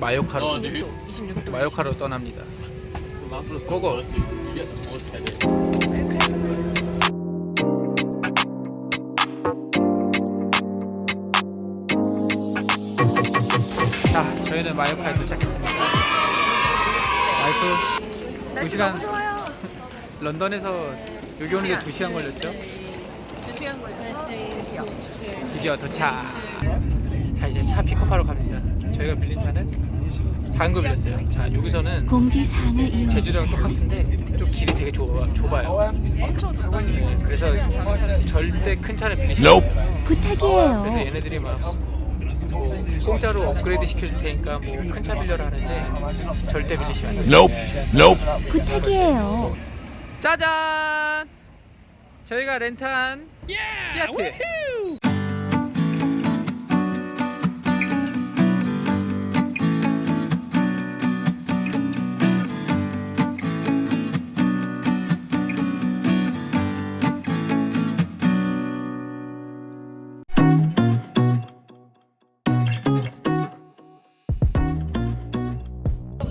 마요카로 26도. 26도. 마요카로 떠납니다. 고고. 자, 저희는 마요카에 도착했습니다. 와이프 날씨 시간. 너무 좋아요. 런던에서 여기 오는 게 2시간 걸렸죠? 2시간 걸려요. 드디어 도착. 자, 이제 차 픽업하러 갑니다. 저희가 빌린 차는 빌렸어요. 자, 여기서는 공지 사항을 이용 제주도랑 똑같은데 좀 길이 되게 좁아, 좁아요. 엄청 크다. 그래서 절대 큰 차를 빌리시면 안 돼요. 그래서 부탁이에요. 얘네들이 막 뭐, 공짜로 업그레이드 시켜줄 테니까 뭐 큰 차 빌려라 하는데 절대 빌리시면 안 돼요. Nope. Nope. 부탁이에요. 짜잔! 저희가 렌트한 피아트.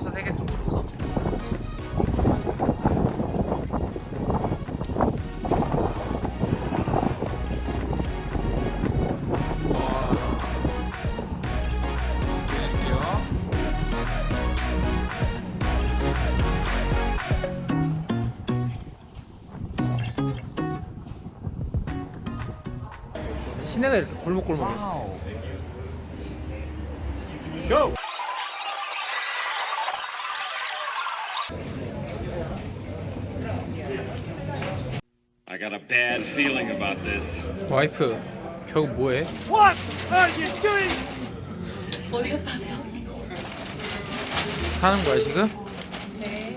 세계 속으로. 시내가 이렇게 골목골목했어. I got a bad feeling about this. 와이프, 결국 뭐해? 어디 갔다 왔어? 사는 거야 지금? 네.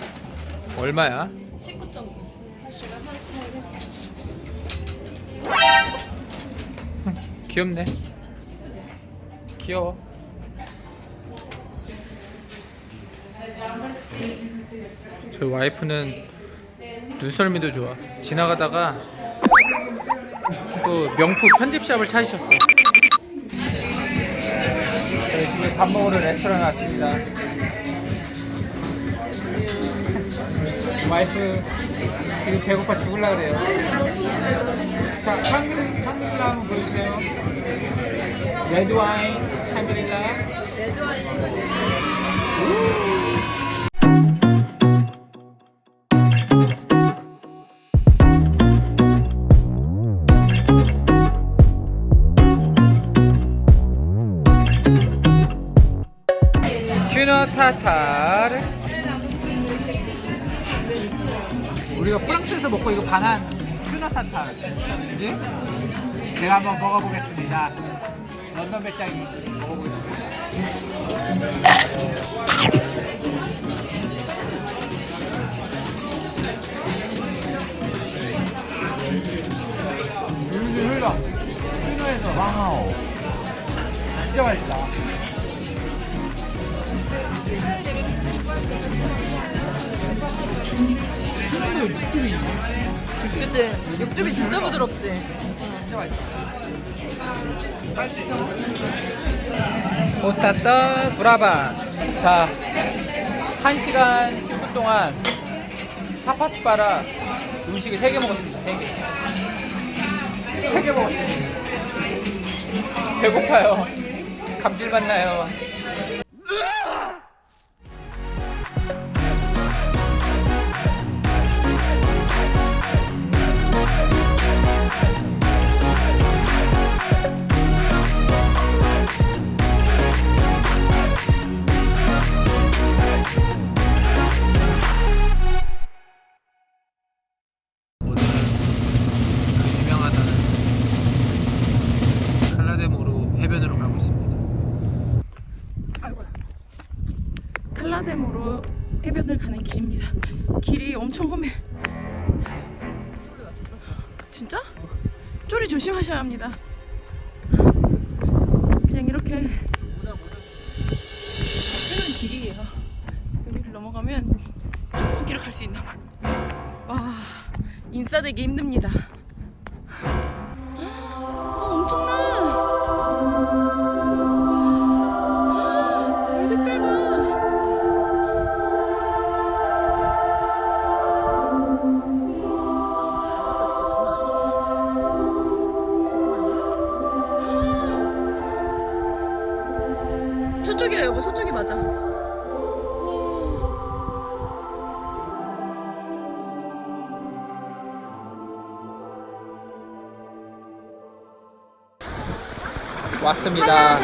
얼마야? 19.9. 귀엽네. 귀여워. 저희 와이프는 눈썰미도 좋아. 지나가다가 또 명품 편집샵을 찾으셨어. 저희 지금 밥 먹으러 레스토랑 왔습니다. 와이프 지금 배고파 죽을라 그래요. 자, 한글 한글 한번 보여주세요. 레드 와인, 샹그릴라. 레드 와인. 타타르. 우리가 프랑스에서 먹고 이거 반한 튜너 타타르. 그지? 제가 한번 먹어보겠습니다. 런던 배짱이 먹어보겠습니다. 오스타터 브라바스. 자 1시간 10분 동안 타파스바라 음식을 3개 먹었습니다. 3개. 3개 먹었습니다. 배고파요. 감질맛 나요 바로 해변을 가는 길입니다. 길이 엄청 험해. 진짜? 쪼리 조심하셔야 합니다. 그냥 이렇게 해변 길이에요. 여기를 넘어가면 저기를 갈수 있나 봐. 와, 인싸되기 힘듭니다. 왔습니다.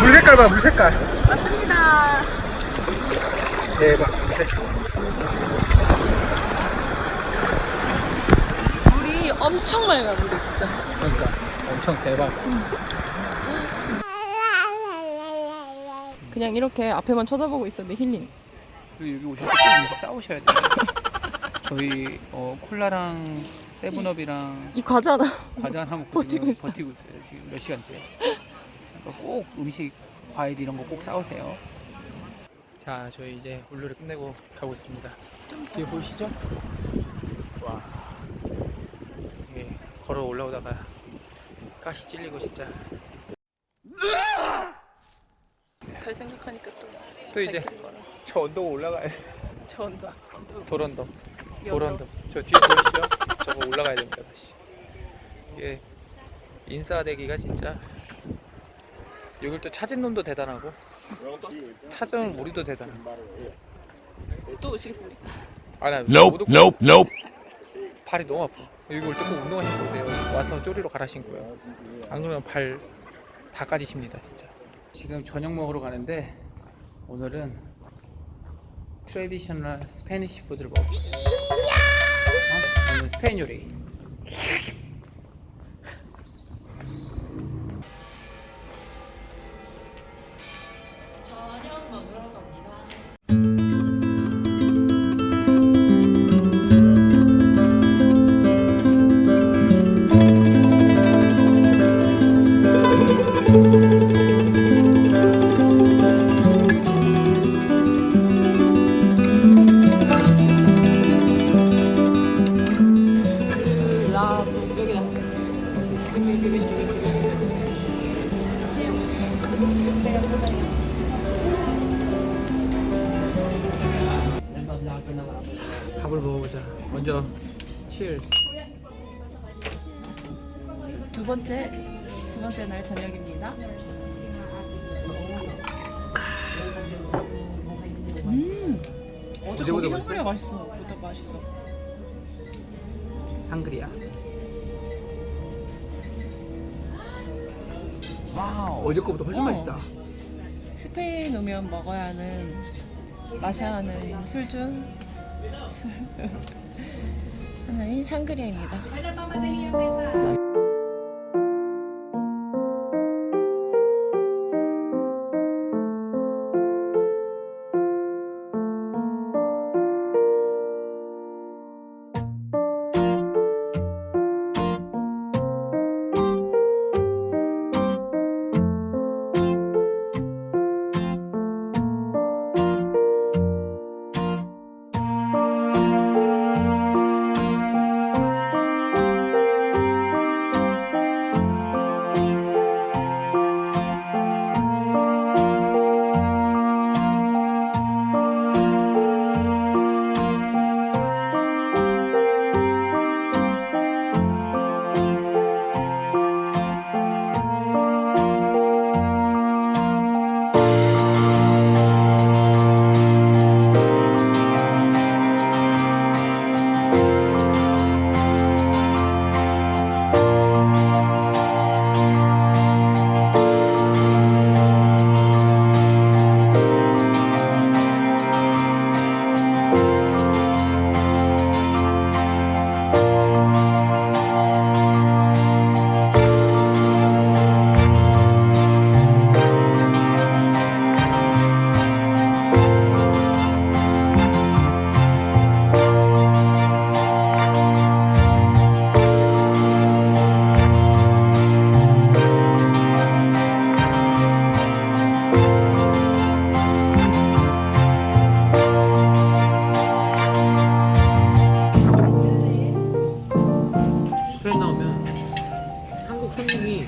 물 색깔 봐, 물 색깔. 맞습니다. 대박. 물이 엄청 맑아 물이 진짜. 그러니까 엄청 대박. 그냥 이렇게 앞에만 쳐다보고 있었는데 힐링. 그리고 여기 오실 때 음식 싸우셔야 돼요. 저희 어, 콜라랑 세븐업이랑 이 과자 나 과자 하나 먹고 버티고 지금 있어. 버티고 있어요. 지금 몇 시간째. 그러니까 꼭 음식, 과일 이런 거 꼭 싸우세요. 자, 저희 이제 물놀이 끝내고 가고 있습니다. 뒤에 보이시죠? 와, 이게 걸어 올라오다가 가시 찔리고 진짜. 갈 생각하니까 또 또 이제. 저 언덕 올라가야 돼. 저 언덕. 도런덕. 이 도런덕. 저 뒤에 보이시죠? 저거 올라가야 됩니다 다시. 이게 인싸대기가 진짜 여길 또 찾은 놈도 대단하고 찾은 우리도 대단하고. 또 오시겠습니까? 아나 Nope, nope, nope. 발이 너무 아파. 여기 올 때 꼭 운동화 신고 오세요. 와서 쪼리로 갈아 신고요. 안 그러면 발 다 까지십니다 진짜. 지금 저녁 먹으러 가는데 오늘은 트레디셔널 스페니쉬 푸드를 거예요. 어? 오늘 스페인 요리. 밥을 먹어보자. 먼저 치얼스. 두 번째 두 번째 날 저녁입니다. 음. 어제 거기? 샹그리아 맛있어. 보다 맛있어. 상그리아. 와우. 어제 거보다 훨씬 어. 맛있다. 스페인 오면 먹어야 하는 마셔야 하는 술 중 술. 하나인 샹그리아입니다. 손님이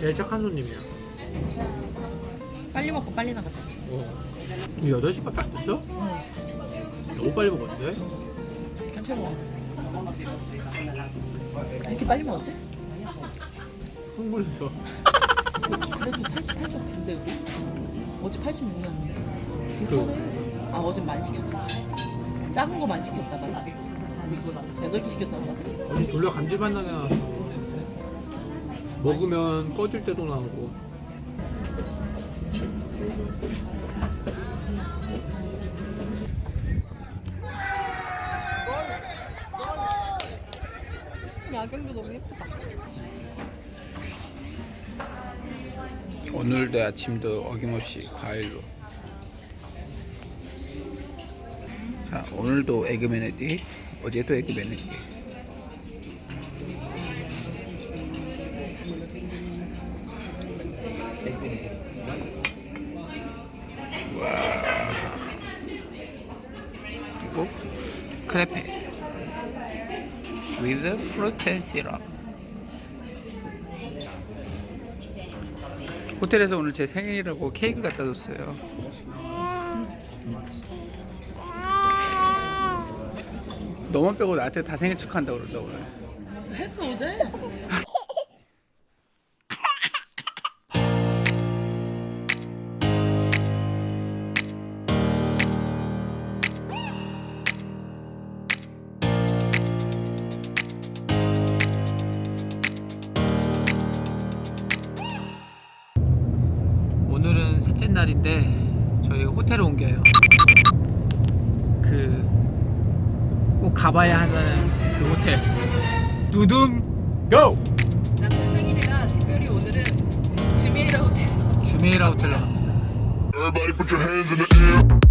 제일 착한 손님이야. 빨리 먹고 빨리 나갔다. 어. 8시밖에 안 됐어? 너무 빨리 먹었는데? 괜찮아. 이렇게 빨리 먹었지? 흥분해서. 그래도 88.9인데 우리? 어제 86이었는데. 그아 어제 만 시켰잖아. 작은 거 만 시켰다 맞아. 8개 시켰잖아 맞아. 어디 돌려 감질만 나게 나왔어. 먹으면 꺼질 때도 나오고. 야경도 너무 예쁘다. 오늘도 아침도 어김없이 과일로. 자 오늘도 에그 베네딕 어제도 에그 베네딕 크레페 with fruit and syrup 호텔에서 오늘 제 생일이라고 케이크 갖다 줬어요. 너만 빼고 나한테 다 생일 그런다 오늘. 했어 어제? 날인데 저희 호텔을 옮겨요. 그 꼭 가봐야 하는 그 호텔. 두둥 고! 남편 생일이라 특별히 오늘은 주미라 호텔 주메이라 호텔로 갑니다. Everybody put your hands in the air.